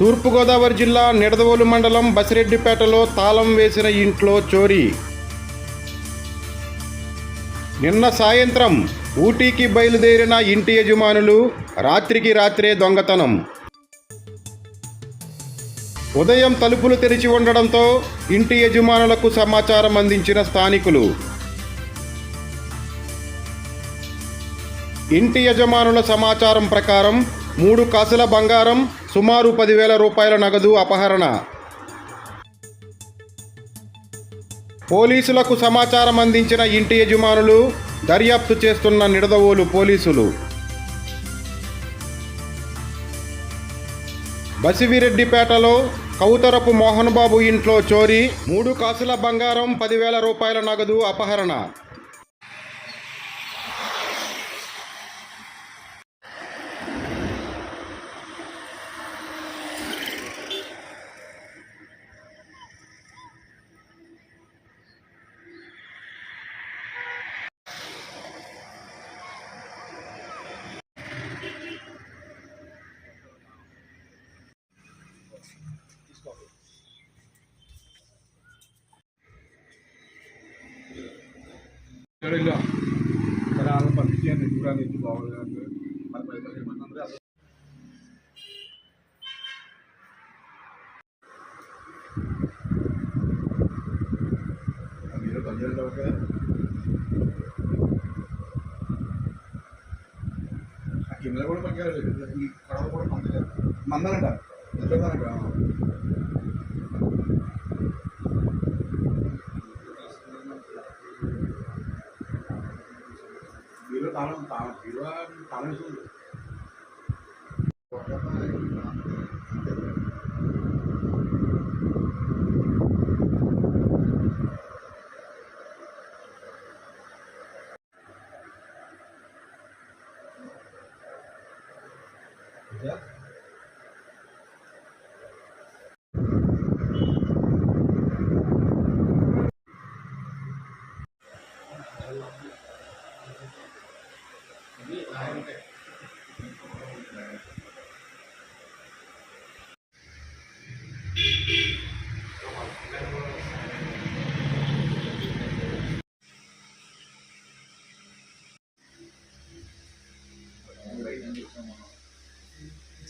తూర్పుగోదావరి జిల్లా నిడదవోలు మండలం బసిరెడ్డిపేటలో తాళం వేసిన ఇంట్లో చోరీ. నిన్న సాయంత్రం ఊటీకి బయలుదేరిన ఇంటి యజమానులు రాత్రికి రాత్రే దొంగతనం. ఉదయం తలుపులు తెరిచి ఉండడంతో ఇంటి యజమానులకు సమాచారం అందించిన స్థానికులు. ఇంటి యజమానుల సమాచారం ప్రకారం మూడు కాసుల బంగారం సుమారు పదివేల రూపాయల నగదు అపహరణ. పోలీసులకు సమాచారం అందించిన ఇంటి యజమానులు దర్యాప్తు చేస్తున్న నిడదవోలు పోలీసులు. బసివిరెడ్డిపేటలో కౌతరపు మోహన్ బాబు ఇంట్లో చోరీ మూడు కాసుల బంగారం పదివేల రూపాయల నగదు అపహరణ. തരമില്ല ഒരാളും പഠിക്കാൻ നെഞ്ചൂടാൻ നെഞ്ചു പോകാതെ കല്യാണമൊക്കെ ഇന്നലെ കൂടെ ഭയങ്കര ഈ കടവ് കൂടെ മന്ദലുണ്ടാകും മന്ദലുണ്ടാകും ఓకే ఆ కింద కూడా పనిచేయాలి ఈ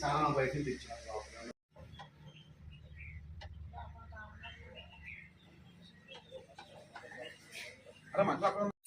చాలా బయట తెచ్చాను అరే మంచి